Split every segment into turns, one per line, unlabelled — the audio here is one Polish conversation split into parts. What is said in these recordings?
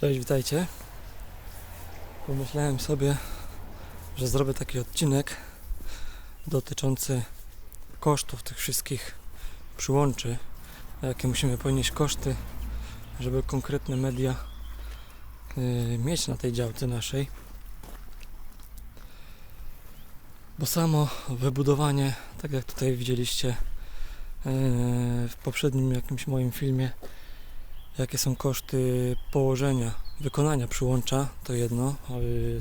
Cześć, witajcie. Pomyślałem sobie, że zrobię taki odcinek dotyczący kosztów tych wszystkich przyłączy, jakie musimy ponieść koszty, żeby konkretne media yy, mieć na tej działce naszej. Bo samo wybudowanie, tak jak tutaj widzieliście yy, w poprzednim jakimś moim filmie, jakie są koszty położenia, wykonania przyłącza, to jedno,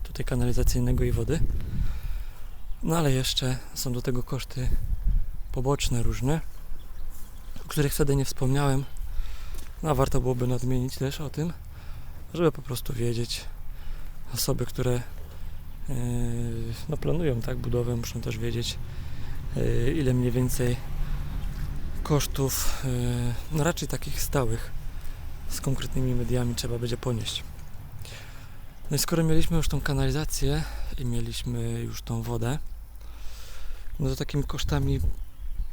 tutaj kanalizacyjnego i wody. No ale jeszcze są do tego koszty poboczne różne, o których wtedy nie wspomniałem. No a warto byłoby nadmienić też o tym, żeby po prostu wiedzieć, osoby, które yy, no, planują tak budowę, muszą też wiedzieć, yy, ile mniej więcej kosztów, yy, no raczej takich stałych, z konkretnymi mediami trzeba będzie ponieść. No i skoro mieliśmy już tą kanalizację i mieliśmy już tą wodę, no to takimi kosztami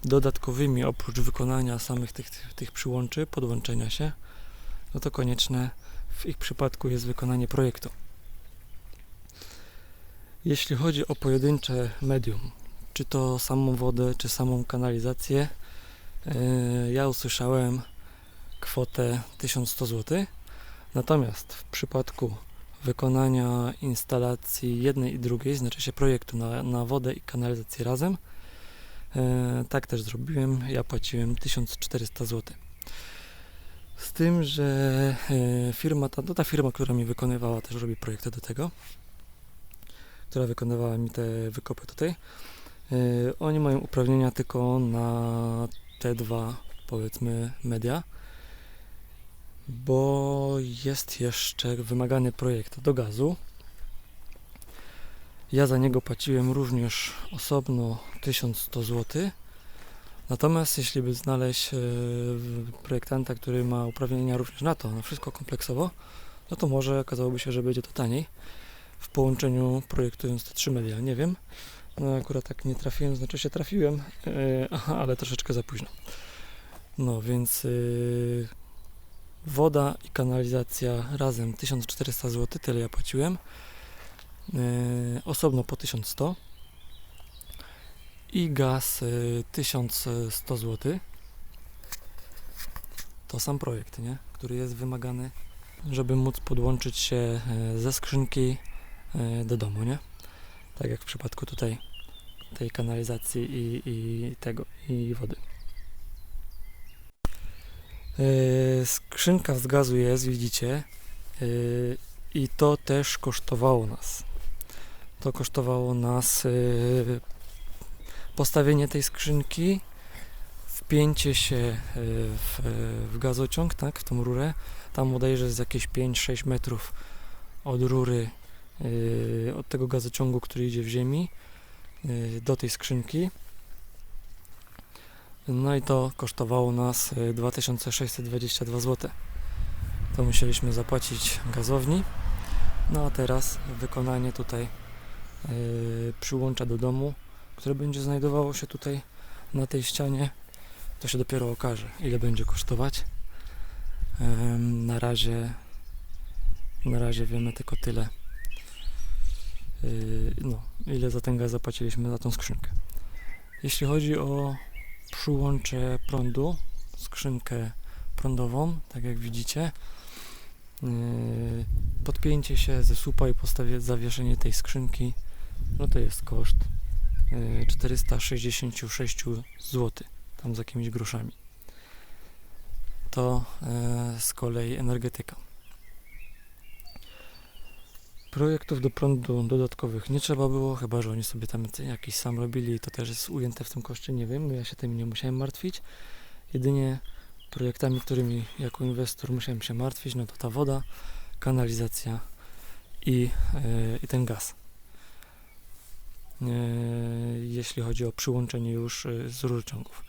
dodatkowymi, oprócz wykonania samych tych, tych, przyłączy, podłączenia się, no to konieczne w ich przypadku jest wykonanie projektu. Jeśli chodzi o pojedyncze medium, czy to samą wodę, czy samą kanalizację, yy, ja usłyszałem kwotę 1100 zł. Natomiast w przypadku wykonania instalacji jednej i drugiej, znaczy się projektu na, na wodę i kanalizację razem, e, tak też zrobiłem. Ja płaciłem 1400 zł. Z tym, że e, firma, ta, no ta firma, która mi wykonywała, też robi projekty do tego, która wykonywała mi te wykopy tutaj, e, oni mają uprawnienia tylko na te dwa, powiedzmy, media bo jest jeszcze wymagany projekt do gazu. Ja za niego płaciłem również osobno 1100 zł. Natomiast jeśli by znaleźć e, projektanta, który ma uprawnienia również na to, na wszystko kompleksowo, no to może okazałoby się, że będzie to taniej w połączeniu projektując te trzy media. Nie wiem. No akurat tak nie trafiłem, znaczy się trafiłem, e, ale troszeczkę za późno. No więc yy, woda i kanalizacja razem 1400 zł, tyle ja płaciłem. Yy, osobno po 1100 i gaz yy, 1100 zł. To sam projekt, nie? który jest wymagany, żeby móc podłączyć się yy, ze skrzynki do domu, nie? Tak jak w przypadku tutaj tej kanalizacji i, i tego i wody. Yy, skrzynka z gazu jest, widzicie, yy, i to też kosztowało nas. To kosztowało nas yy, postawienie tej skrzynki, wpięcie się w, w gazociąg, tak, w tą rurę. Tam bodajże jest jakieś 5-6 metrów od rury, od tego gazociągu, który idzie w ziemi, do tej skrzynki. No i to kosztowało nas y, 2622 zł. To musieliśmy zapłacić gazowni. No a teraz wykonanie tutaj yy, przyłącza do domu, które będzie znajdowało się tutaj na tej ścianie. To się dopiero okaże, ile będzie kosztować. Na razie na razie wiemy tylko tyle. Yy, no, ile za ten gaz zapłaciliśmy za tą skrzynkę. Jeśli chodzi o przyłączę prądu, skrzynkę prądową, tak jak widzicie. Yy, Podpięcie się ze słupa i postawię zawieszenie tej skrzynki, no to jest koszt yy, 466 zł, tam z jakimiś groszami. To yy, z kolei energetyka. Projektów do prądu dodatkowych nie trzeba było, chyba że oni sobie tam jakiś sam robili to też jest ujęte w tym koszcie, nie wiem, ja się tym nie musiałem martwić. Jedynie projektami, którymi jako inwestor musiałem się martwić, no to ta woda, kanalizacja i, yy, i ten gaz. Yy, jeśli chodzi o przyłączenie już yy, z rurociągów.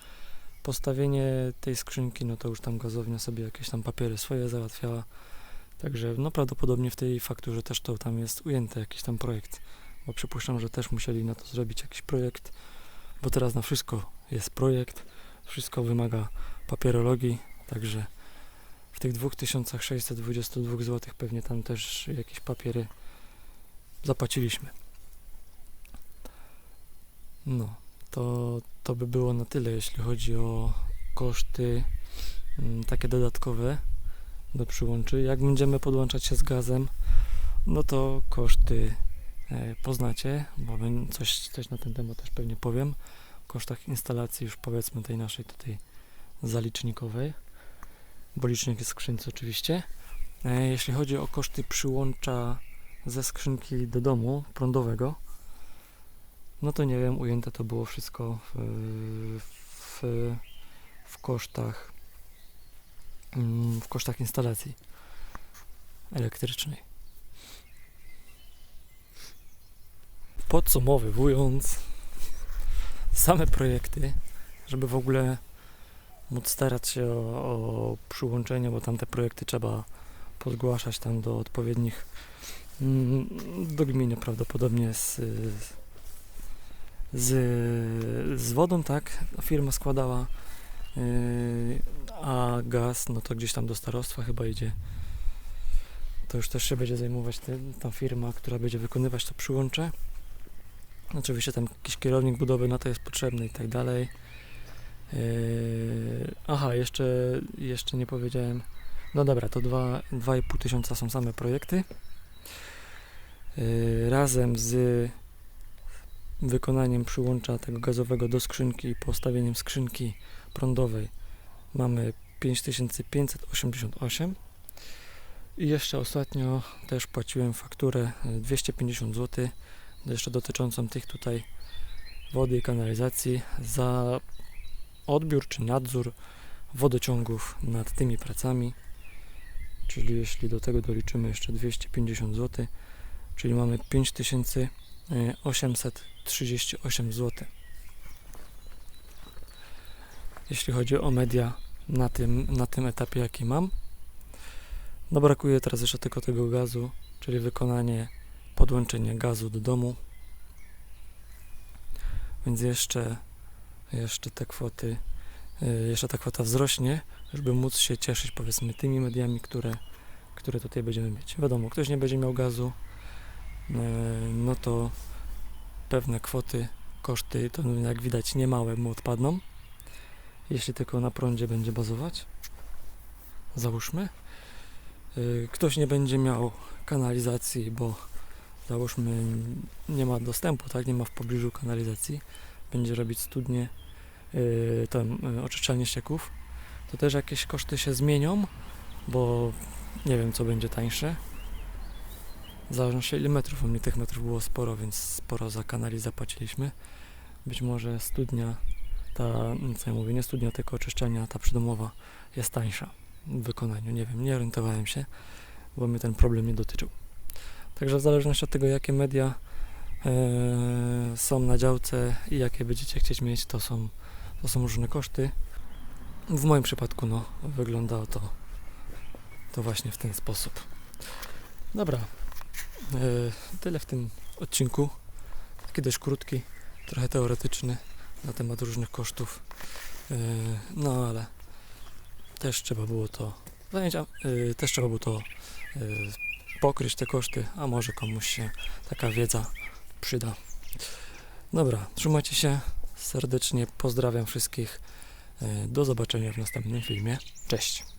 Postawienie tej skrzynki, no to już tam gazownia sobie jakieś tam papiery swoje załatwiała. Także no prawdopodobnie w tej fakturze też to tam jest ujęte jakiś tam projekt, bo przypuszczam, że też musieli na to zrobić jakiś projekt, bo teraz na wszystko jest projekt, wszystko wymaga papierologii, także w tych 2622 zł pewnie tam też jakieś papiery zapłaciliśmy. No, to, to by było na tyle, jeśli chodzi o koszty mm, takie dodatkowe do przyłączy. Jak będziemy podłączać się z gazem, no to koszty e, poznacie, bo coś, coś na ten temat też pewnie powiem. O kosztach instalacji już powiedzmy tej naszej tutaj zalicznikowej, bo licznik jest w skrzynce oczywiście. E, Jeśli chodzi o koszty przyłącza ze skrzynki do domu prądowego, no to nie wiem, ujęte to było wszystko w, w, w kosztach w kosztach instalacji elektrycznej. Podsumowując, same projekty, żeby w ogóle móc starać się o, o przyłączenie, bo tam te projekty trzeba podgłaszać tam do odpowiednich mm, do gminy prawdopodobnie z, z, z wodą, tak? Firma składała, a gaz, no to gdzieś tam do starostwa chyba idzie. To już też się będzie zajmować te, ta firma, która będzie wykonywać to przyłącze. Oczywiście tam jakiś kierownik budowy na to jest potrzebny i tak dalej. Yy, aha, jeszcze, jeszcze nie powiedziałem. No dobra, to dwa- 2,5 tysiąca są same projekty. Yy, razem z wykonaniem przyłącza tego gazowego do skrzynki i postawieniem skrzynki prądowej mamy 5588 i jeszcze ostatnio też płaciłem fakturę e, 250 zł jeszcze dotyczącą tych tutaj wody i kanalizacji za odbiór czy nadzór wodociągów nad tymi pracami. Czyli jeśli do tego doliczymy jeszcze 250 zł czyli mamy 5838 zł jeśli chodzi o media na tym, na tym etapie, jaki mam. No brakuje teraz jeszcze tylko tego gazu, czyli wykonanie podłączenia gazu do domu. Więc jeszcze, jeszcze te kwoty, y, jeszcze ta kwota wzrośnie, żeby móc się cieszyć powiedzmy tymi mediami, które, które tutaj będziemy mieć. Wiadomo, ktoś nie będzie miał gazu, y, no to pewne kwoty, koszty, to jak widać niemałe mu odpadną jeśli tylko na prądzie będzie bazować. Załóżmy. Yy, Ktoś nie będzie miał kanalizacji, bo załóżmy nie ma dostępu, tak, nie ma w pobliżu kanalizacji, będzie robić studnie, yy, tam yy, oczyszczalnie ścieków, to też jakieś koszty się zmienią, bo nie wiem co będzie tańsze. W zależności ile metrów, u mnie tych metrów było sporo, więc sporo za kanali zapłaciliśmy. Być może studnia ta, co ja mówię, nie studnia, tylko oczyszczalnia, ta przydomowa jest tańsza w wykonaniu. Nie wiem, nie orientowałem się, bo mnie ten problem nie dotyczył. Także w zależności od tego, jakie media e, są na działce i jakie będziecie chcieć mieć, to są, to są różne koszty. W moim przypadku, no, wyglądało to, to właśnie w ten sposób. Dobra, e, tyle w tym odcinku. Taki dość krótki, trochę teoretyczny na temat różnych kosztów. Yy, No ale też trzeba było to zajęcia, yy, też trzeba było to yy, pokryć te koszty, a może komuś się taka wiedza przyda. Dobra, trzymajcie się serdecznie, pozdrawiam wszystkich. Do zobaczenia w następnym filmie. Cześć!